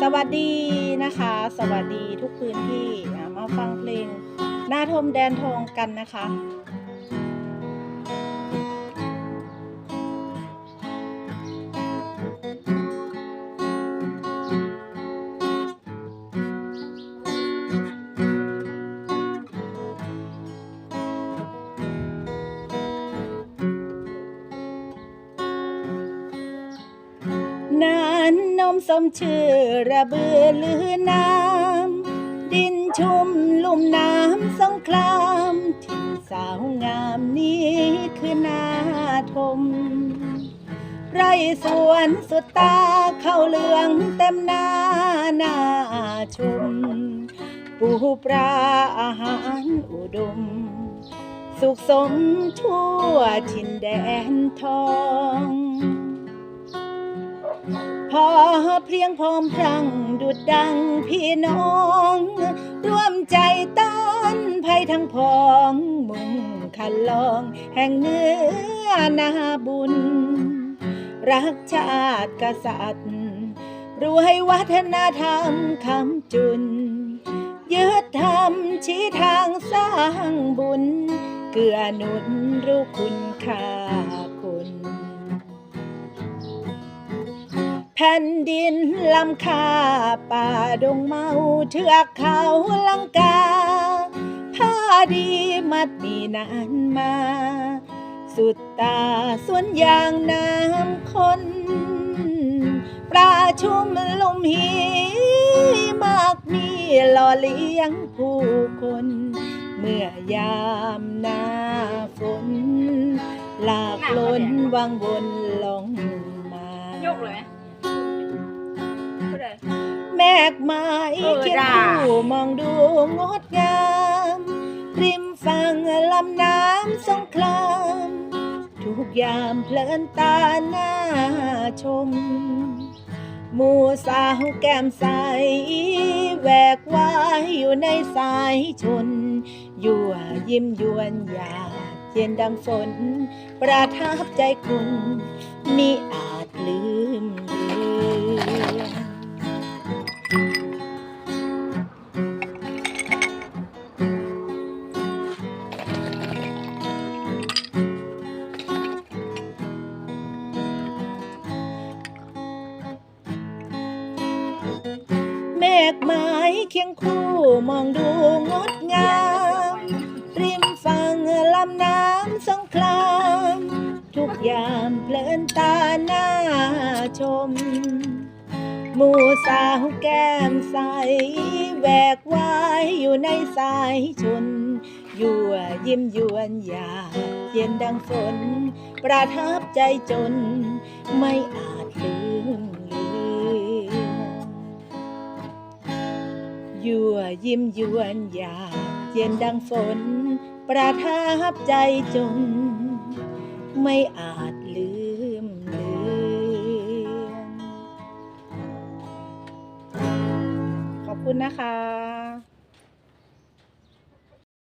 สวัสดีนะคะ สวัสดีทุกพื้นที่มาฟังเพลง หน้าทมแดนทองกันนะคะ มสมชื่อระเบือลือน้ำ ดินชุ่มลุ่มน้ำสงครามถิ่สาวงามนี้คือนาทม ไรสวนสุดตาเข้าเหลืองเต็มหน้าหน้าชุม ปูปลาอาหารอุดม สุขสมทั่วถิ่นแดนทอง พอเพลียงพร้อมพรังดุดดังพี่น้อง ร่วมใจต้านภัยทั้งพองมุ่งคันลอง แห่งเนื้อนาบุญ รักชาติกษัตริย์รวยวัฒนธรรมคำจุน ยึดธรรมชี้ทางสร้างบุญ เกื้อหนุนรู้คุณค่า แผ่นดินลำคาป่าดงเมาเทือกเขาลังกาผ้าดีมัดมีนานมา สุดตาสวนยางน้ำคนปลาชุ่มลมหีมากมีหล่อเลี้ยงผู้คน เมื่อยามหน้าฝน หลากล้นวังวนลงมายกเลยไหมพูดเลย แมกไม้เออเคียงด่าคู่มองดูงดงาม ริมฝั่งลำน้ำสงคราม ทุกยามเพลินตาหน้าชม หมู่สาวแก้มใสแหวกว่ายอยู่ในสายชน ยั่วยิ้มยวนหยาดเย็นดังฝน ประทับใจคุณมิอา เมฆไม้เคียงคู่มองดูงดงาม ริมฝั่งลำน้ำสงคราม ทุกยามเพลินตาหน้าชม หมู่สาวแก้มใสแหวกวายอยู่ในสายชน ยั่วยิ้มยวนหยาดเย็นดังฝน ประทับใจจน ไม่อาจลืม ยั่วยิ้มยวนอยากเย็นดังฝน ประทับใจจน ไม่อาจลืมเลือนขอบคุณนะคะ